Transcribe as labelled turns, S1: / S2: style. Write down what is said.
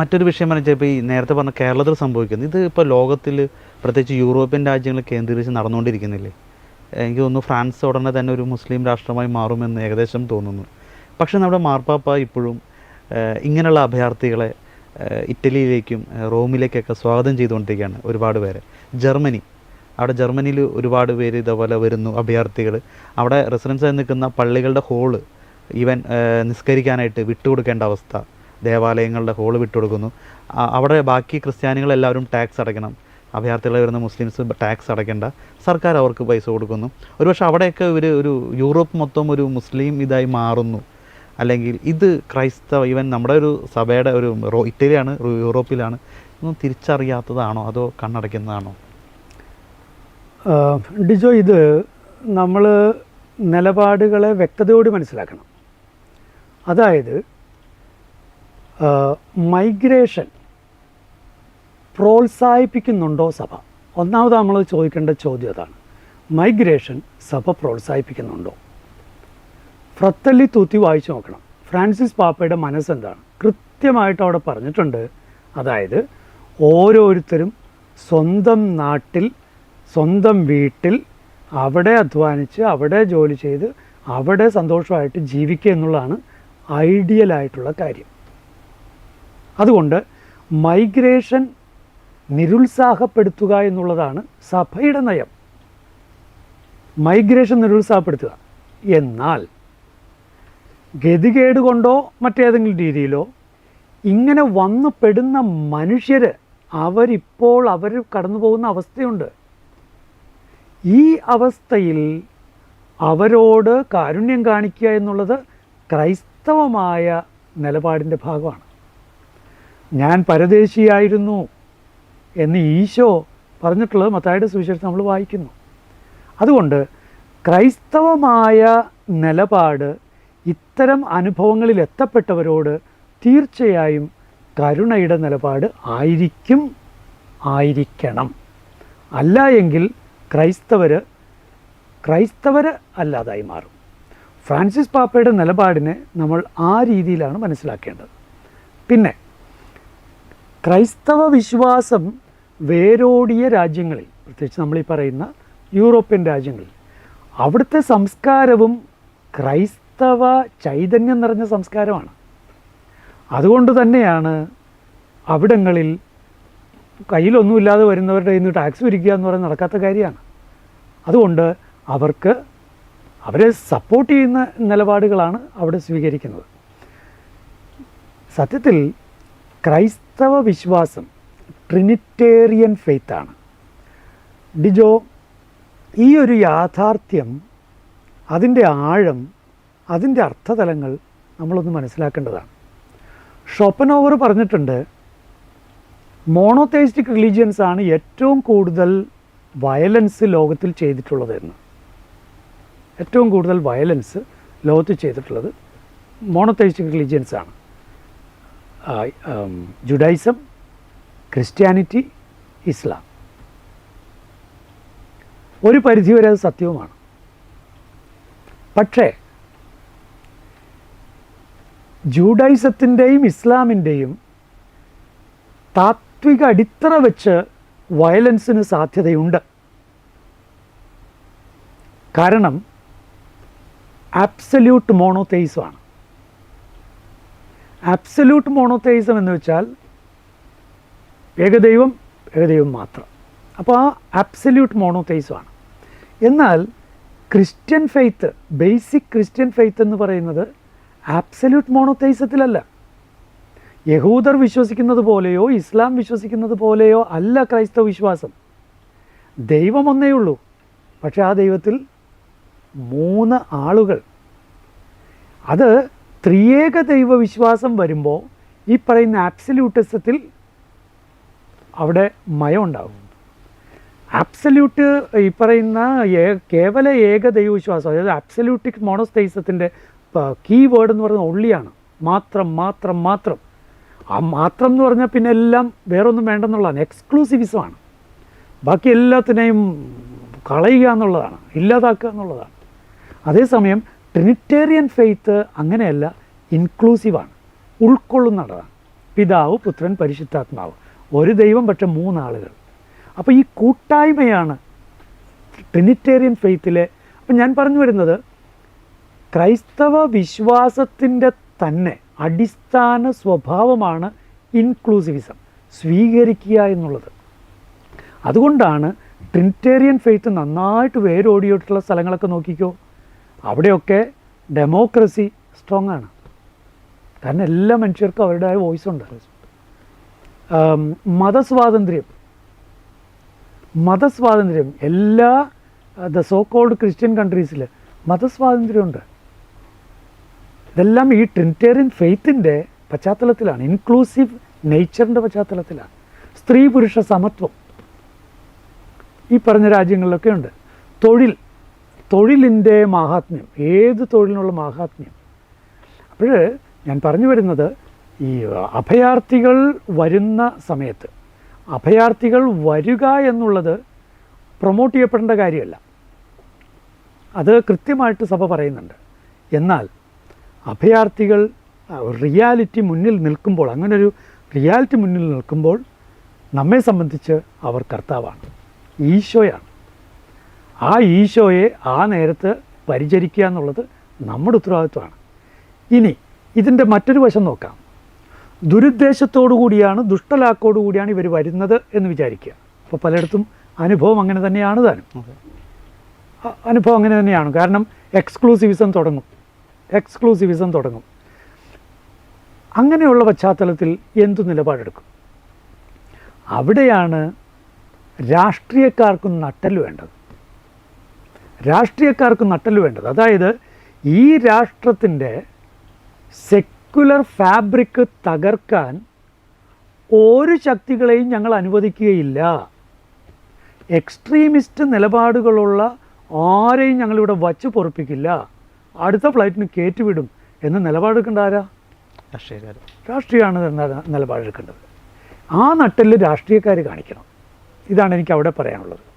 S1: മറ്റൊരു വിഷയം പറഞ്ഞാൽ ഇപ്പോൾ ഈ നേരത്തെ പറഞ്ഞ കേരളത്തിൽ സംഭവിക്കുന്നത്. ഇത് ഇപ്പോൾ ലോകത്തിൽ പ്രത്യേകിച്ച് യൂറോപ്യൻ രാജ്യങ്ങൾ കേന്ദ്രീകരിച്ച് നടന്നുകൊണ്ടിരിക്കുന്നില്ലേ? എനിക്ക് തോന്നുന്നു ഫ്രാൻസ് ഉടനെ തന്നെ ഒരു മുസ്ലിം രാഷ്ട്രമായി മാറുമെന്ന് ഏകദേശം തോന്നുന്നു. പക്ഷേ നമ്മുടെ മാർപ്പാപ്പ ഇപ്പോഴും ഇങ്ങനെയുള്ള അഭയാർത്ഥികളെ ഇറ്റലിയിലേക്കും റോമിലേക്കൊക്കെ സ്വാഗതം ചെയ്തുകൊണ്ടിരിക്കുകയാണ് ഒരുപാട് പേരെ. ജർമ്മനി അവിടെ ജർമ്മനിയിൽ ഒരുപാട് പേര് ഇതേപോലെ വരുന്നു അഭയാർത്ഥികൾ അവിടെ റെസിഡൻസായി നിൽക്കുന്ന പള്ളികളുടെ ഹോൾ ഈവൻ നിസ്കരിക്കാനായിട്ട് വിട്ടുകൊടുക്കേണ്ട അവസ്ഥ. ദേവാലയങ്ങളുടെ ഹോൾ വിട്ടുകൊടുക്കുന്നു കൊടുക്കുന്നു. അവിടെ ബാക്കി ക്രിസ്ത്യാനികളെല്ലാവരും ടാക്സ് അടയ്ക്കണം. അഭയാർത്ഥികളെ വരുന്ന മുസ്ലിംസ് ടാക്സ് അടയ്ക്കേണ്ട. സർക്കാർ അവർക്ക് പൈസ കൊടുക്കുന്നു. ഒരുപക്ഷെ അവിടെയൊക്കെ ഒരു ഒരു യൂറോപ്പ് മൊത്തം ഒരു മുസ്ലിം ഇതായി മാറുന്നു. അല്ലെങ്കിൽ ഇത് ക്രൈസ്തവ ഈവൻ നമ്മുടെ ഒരു സഭയുടെ ഒരു ഇറ്റലിയാണ് യൂറോപ്പിലാണ് ഒന്നും തിരിച്ചറിയാത്തതാണോ? അതോ കണ്ണടയ്ക്കുന്നതാണോ?
S2: ഡിജോ ഇത് നമ്മൾ നിലപാടുകളെ വ്യക്തതയോട് മനസ്സിലാക്കണം. അതായത് മൈഗ്രേഷൻ പ്രോത്സാഹിപ്പിക്കുന്നുണ്ടോ സഭ? ഒന്നാമത് നമ്മൾ ചോദിക്കേണ്ട ചോദ്യം അതാണ്. മൈഗ്രേഷൻ സഭ പ്രോത്സാഹിപ്പിക്കുന്നുണ്ടോ? ഫ്രത്തല്ലി തൂത്തി വായിച്ചു നോക്കണം. ഫ്രാൻസിസ് പാപ്പയുടെ മനസ്സെന്താണ്? കൃത്യമായിട്ട് അവിടെ പറഞ്ഞിട്ടുണ്ട്. അതായത് ഓരോരുത്തരും സ്വന്തം നാട്ടിൽ സ്വന്തം വീട്ടിൽ അവിടെ അധ്വാനിച്ച് അവിടെ ജോലി ചെയ്ത് അവിടെ സന്തോഷമായിട്ട് ജീവിക്കുക എന്നുള്ളതാണ് ഐഡിയലായിട്ടുള്ള കാര്യം. അതുകൊണ്ട് മൈഗ്രേഷൻ നിരുത്സാഹപ്പെടുത്തുക എന്നുള്ളതാണ് സഭയുടെ നയം. മൈഗ്രേഷൻ നിരുത്സാഹപ്പെടുത്തുക. എന്നാൽ ഗതികേട് കൊണ്ടോ മറ്റേതെങ്കിലും രീതിയിലോ ഇങ്ങനെ വന്നു പെടുന്ന മനുഷ്യർ അവരിപ്പോൾ അവർ കടന്നു പോകുന്ന അവസ്ഥയുണ്ട്. ഈ അവസ്ഥയിൽ അവരോട് കാരുണ്യം കാണിക്കുക എന്നുള്ളത് ക്രൈസ്തവമായ നിലപാടിന്റെ ഭാഗമാണ്. ഞാൻ പരദേശിയായിരുന്നു എന്ന് ഈശോ പറഞ്ഞിട്ടുള്ളത് മത്തായുടെ സുവിശേഷം നമ്മൾ വായിക്കുന്നു. അതുകൊണ്ട് ക്രൈസ്തവമായ നിലപാട് ഇത്തരം അനുഭവങ്ങളിൽ എത്തപ്പെട്ടവരോട് തീർച്ചയായും കരുണയുടെ നിലപാട് ആയിരിക്കും ആയിരിക്കണം. അല്ല എങ്കിൽ ക്രൈസ്തവർ ക്രൈസ്തവർ അല്ലാതായി മാറും. ഫ്രാൻസിസ് പാപ്പയുടെ നിലപാടിനെ നമ്മൾ ആ രീതിയിലാണ് മനസ്സിലാക്കേണ്ടത്. പിന്നെ ക്രൈസ്തവ വിശ്വാസം വേരോടിയ രാജ്യങ്ങളിൽ പ്രത്യേകിച്ച് നമ്മൾ ഈ പറയുന്ന യൂറോപ്യൻ രാജ്യങ്ങളിൽ അവിടുത്തെ സംസ്കാരവും ക്രൈസ്തവ ചൈതന്യം നിറഞ്ഞ സംസ്കാരമാണ്. അതുകൊണ്ട് തന്നെയാണ് അവിടങ്ങളിൽ കയ്യിലൊന്നുമില്ലാതെ വരുന്നവരുടെ ഇന്ന് ടാക്സ് പിരിക്കുക എന്ന് പറയുന്നത് നടക്കാത്ത കാര്യമാണ്. അതുകൊണ്ട് അവർക്ക് അവരെ സപ്പോർട്ട് ചെയ്യുന്ന നിലപാടുകളാണ് അവിടെ സ്വീകരിക്കുന്നത്. സത്യത്തിൽ ക്രൈസ്തവ വിശ്വാസം ട്രിനിറ്റേറിയൻ ഫെയ്ത്താണ്. ഡിജോ ഈ ഒരു യാഥാർത്ഥ്യം അതിന്റെ ആഴം അതിന്റെ അർത്ഥതലങ്ങൾ നമ്മളൊന്ന് മനസ്സിലാക്കേണ്ടതാണ്. ഷോപ്പനോവർ പറഞ്ഞിട്ടുണ്ട് മോണോതേസ്റ്റിക് റിലീജിയൻസ് ആണ് ഏറ്റവും കൂടുതൽ വയലൻസ് ലോകത്തിൽ ചെയ്തിട്ടുള്ളത് എന്ന്. ഏറ്റവും കൂടുതൽ വയലൻസ് ലോകത്ത് ചെയ്തിട്ടുള്ളത് മോണോതേസ്റ്റിക് റിലീജിയൻസ് ആണ്. Judaism Christianity Islam. ഒരു പരിധിവരെ അത് സത്യവുമാണ്. പക്ഷേ ജൂഡൈസത്തിന്റെയും ഇസ്ലാമിന്റെയും താത്വിക അടിത്തറ വെച്ച് വയലൻസിന് സാധ്യതയുണ്ട്. കാരണം ആബ്സല്യൂട്ട് മോണോതെയിസമാണ് ആബ്സല്യൂട്ട് മോണോതെയിസം എന്ന് വെച്ചാൽ ഏകദൈവം ഏകദൈവം മാത്രം. അപ്പോൾ ആ ആബ്സല്യൂട്ട് മോണോതെയിസമാണ് എന്നാൽ Christian faith basic Christian faith എന്ന് പറയുന്നത് ആബ്സല്യൂട്ട് മോണോതെയിസത്തിലല്ല യഹൂദർ വിശ്വസിക്കുന്നത് പോലെയോ ഇസ്ലാം വിശ്വസിക്കുന്നത് പോലെയോ അല്ല ക്രൈസ്തവ വിശ്വാസം. ദൈവം ഒന്നേ ഉള്ളൂ. പക്ഷേ ആ ദൈവത്തിൽ മൂന്ന് ആളുകൾ. അത് ത്രിയേക ദൈവ വിശ്വാസം വരുമ്പോൾ ഈ പറയുന്ന ആബ്സല്യൂട്ടിസത്തിൽ അവിടെ മയം ഉണ്ടാകും ആബ്സല്യൂട്ട് ഈ പറയുന്ന ഏ- കേവല ഏക ദൈവവിശ്വാസം അതായത് ആബ്സല്യൂട്ടിക് മോണോസ്തൈസത്തിന്റെ കീ വേർഡ് എന്ന് പറയുന്നത് ഒള്ളിയാണ്. മാത്രം മാത്രം മാത്രം. ആ മാത്രം എന്ന് പറഞ്ഞാൽ പിന്നെ എല്ലാം വേറൊന്നും വേണ്ടെന്നുള്ളതാണ്. എക്സ്ക്ലൂസിവിസമാണ് ബാക്കി എല്ലാത്തിനെയും കളയുക എന്നുള്ളതാണ്. ഇല്ലാതാക്കുക എന്നുള്ളതാണ്. അതേസമയം ട്രിനിറ്റേറിയൻ ഫെയ്ത്ത് അങ്ങനെയല്ല ഇൻക്ലൂസീവാണ് ഉൾക്കൊള്ളുന്നതാണ്. പിതാവ് പുത്രൻ പരിശുദ്ധാത്മാവ്. ഒരു ദൈവം പക്ഷെ മൂന്നാളുകൾ. അപ്പോൾ ഈ കൂട്ടായ്മയാണ് ട്രിനിറ്റേറിയൻ ഫെയ്ത്തിലെ അപ്പം ഞാൻ പറഞ്ഞു വരുന്നത് ക്രൈസ്തവ വിശ്വാസത്തിന്റെ തന്നെ അടിസ്ഥാന സ്വഭാവമാണ് ഇൻക്ലൂസിവിസം സ്വീകരിക്കുക എന്നുള്ളത്. അതുകൊണ്ടാണ് ട്രിനിറ്റേറിയൻ ഫെയ്ത്ത് നന്നായിട്ട് വേരോടിയിട്ടുള്ള സ്ഥലങ്ങളൊക്കെ നോക്കിക്കോ. അവിടെയൊക്കെ ഡെമോക്രസി സ്ട്രോങ് ആണ്. കാരണം എല്ലാ മനുഷ്യർക്കും അവരുടെ വോയിസ് ഉണ്ട്. മതസ്വാതന്ത്ര്യം. മതസ്വാതന്ത്ര്യം. എല്ലാ ദ സോ കോൾഡ് ക്രിസ്ത്യൻ കൺട്രീസിൽ മതസ്വാതന്ത്ര്യമുണ്ട്. ഇതെല്ലാം ഈ ട്രിനിറ്റേറിയൻ ഫെയ്ത്തിന്റെ പശ്ചാത്തലത്തിലാണ്. ഇൻക്ലൂസീവ് നേച്ചറിന്റെ പശ്ചാത്തലത്തിലാണ്. സ്ത്രീ പുരുഷ സമത്വം ഈ പറഞ്ഞ രാജ്യങ്ങളിലൊക്കെ ഉണ്ട് തൊഴിൽ. തൊഴിലിന്റെ മാഹാത്മ്യം. ഏത് തൊഴിലിനുള്ള മാഹാത്മ്യം? അപ്പോൾ ഞാൻ പറഞ്ഞു വരുന്നത് ഈ അഭയാർത്ഥികൾ വരുന്ന സമയത്ത്. അഭയാർത്ഥികൾ വരിക എന്നുള്ളത് പ്രൊമോട്ട് ചെയ്യപ്പെടേണ്ട കാര്യമല്ല. അത് കൃത്യമായിട്ട് സഭ പറയുന്നുണ്ട്. എന്നാൽ അഭയാർത്ഥികൾ റിയാലിറ്റി മുന്നിൽ നിൽക്കുമ്പോൾ അങ്ങനെ ഒരു റിയാലിറ്റി മുന്നിൽ നിൽക്കുമ്പോൾ നമ്മെ സംബന്ധിച്ച് അവർ കർത്താവാണ് ഈശോയാണ്. ആ ഈശോയെ ആ നേരത്ത് പരിചരിക്കുക എന്നുള്ളത് നമ്മുടെ ഉത്തരവാദിത്വമാണ്. ഇനി ഇതിന്റെ മറ്റൊരു വശം നോക്കാം. ദുരുദ്ദേശത്തോടു കൂടിയാണ് ദുഷ്ടലാക്കോടു കൂടിയാണ് ഇവർ വരുന്നത് എന്ന് വിചാരിക്കുക. അപ്പോൾ പലയിടത്തും അനുഭവം അങ്ങനെ തന്നെയാണ് താനും. അനുഭവം അങ്ങനെ തന്നെയാണ്. കാരണം എക്സ്ക്ലൂസിവിസം തുടങ്ങും. എക്സ്ക്ലൂസിവിസം തുടങ്ങും. അങ്ങനെയുള്ള പശ്ചാത്തലത്തിൽ എന്തു നിലപാടെടുക്കും? അവിടെയാണ് രാഷ്ട്രീയക്കാർക്കും നട്ടൽ വേണ്ടത്. രാഷ്ട്രീയക്കാർക്ക് നട്ടൽ വേണ്ടത്. അതായത് ഈ രാഷ്ട്രത്തിന്റെ സെക്കുലർ ഫാബ്രിക് തകർക്കാൻ ഒരു ശക്തികളെയും ഞങ്ങൾ അനുവദിക്കുകയില്ല. എക്സ്ട്രീമിസ്റ്റ് നിലപാടുകളുള്ള ആരെയും ഞങ്ങളിവിടെ വച്ച് പൊറപ്പിക്കില്ല. അടുത്ത ഫ്ലൈറ്റിന് കയറ്റിവിടും എന്ന് നിലപാടെടുക്കേണ്ട ആരാ?
S1: രാഷ്ട്രീയക്കാർ
S2: രാഷ്ട്രീയമാണ് നിലപാടെടുക്കേണ്ടത് ആ നട്ടിൽ രാഷ്ട്രീയക്കാർ കാണിക്കണം. ഇതാണ് എനിക്ക് അവിടെ പറയാനുള്ളത്.